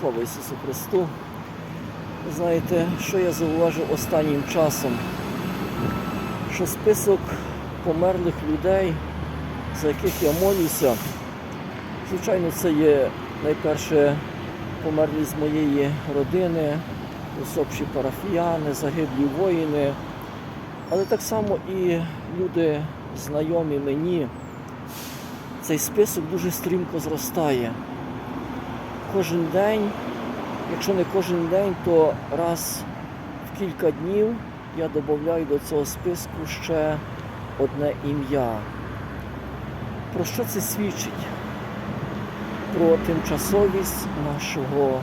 Слава Ісусу Христу! Знаєте, що я зауважив останнім часом? Що список померлих людей, за яких я молюся, звичайно, це є найперше померлі з моєї родини, усопші парафіяни, загиблі воїни, але так само і люди знайомі мені. Цей список дуже стрімко зростає. Кожен день, якщо не кожен день, то раз в кілька днів я додаю до цього списку ще одне ім'я. Про що це свідчить? Про тимчасовість нашого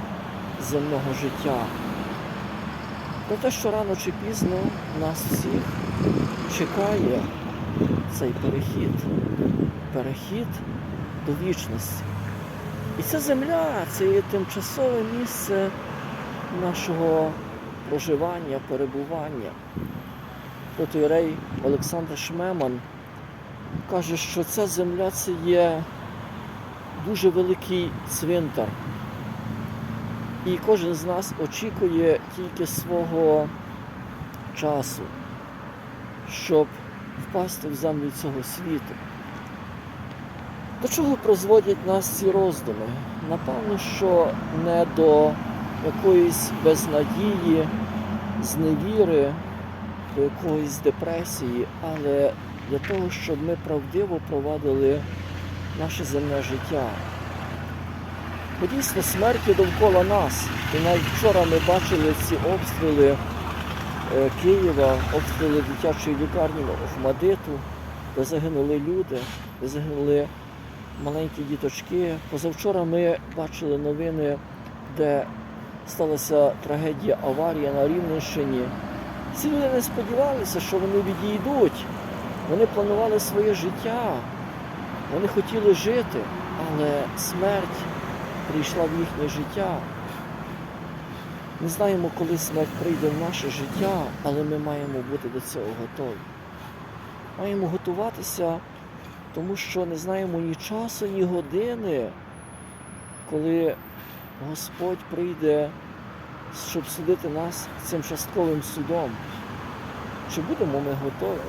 земного життя. Про те, що рано чи пізно нас всіх чекає цей перехід. Перехід до вічності. І ця земля це є тимчасове місце нашого проживання, перебування. Протоірей Олександр Шмеман каже, що ця земля це є дуже великий цвинтар. І кожен з нас очікує тільки свого часу, щоб впасти в землю цього світу. До чого призводять нас ці роздуми? Напевно, що не до якоїсь безнадії, зневіри, до якоїсь депресії, але для того, щоб ми правдиво провадили наше земне життя. Бо дійсно смерті довкола нас. І навіть вчора ми бачили ці обстріли е, Києва, обстріли дитячої лікарні в Мадиту, де загинули люди, де загинули маленькі діточки. Позавчора ми бачили новини, де сталася трагедія аварія на Рівненщині. Ці люди не сподівалися, що вони відійдуть. Вони планували своє життя, вони хотіли жити, але смерть прийшла в їхнє життя. Не знаємо, коли смерть прийде в наше життя, але ми маємо бути до цього готові. Маємо готуватися тому що не знаємо ні часу, ні години, коли Господь прийде, щоб судити нас цим частковим судом. Чи будемо ми готові?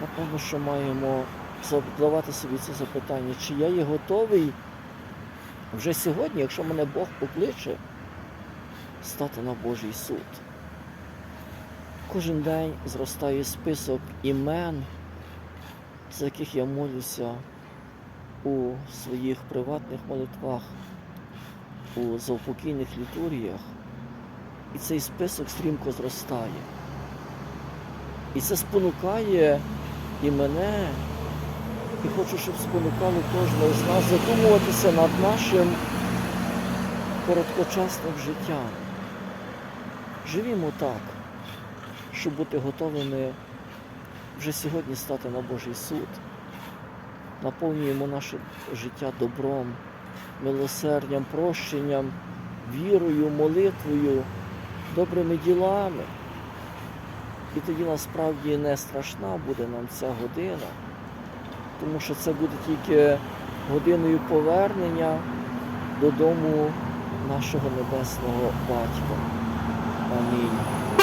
Напевно, що маємо задавати собі це запитання, чи я є готовий вже сьогодні, якщо мене Бог покличе, стати на Божий суд. Кожен день зростає список імен за яких я молюся у своїх приватних молитвах, у завпокійних літургіях. І цей список стрімко зростає. І це спонукає і мене, і хочу, щоб спонукало кожного з нас задумуватися над нашим короткочасним життям. Живімо так, щоб бути готовими вже сьогодні стати на Божий суд. Наповнюємо наше життя добром, милосердям, прощенням, вірою, молитвою, добрими ділами. І тоді насправді не страшна буде нам ця година, тому що це буде тільки годиною повернення додому нашого небесного батька. Амінь.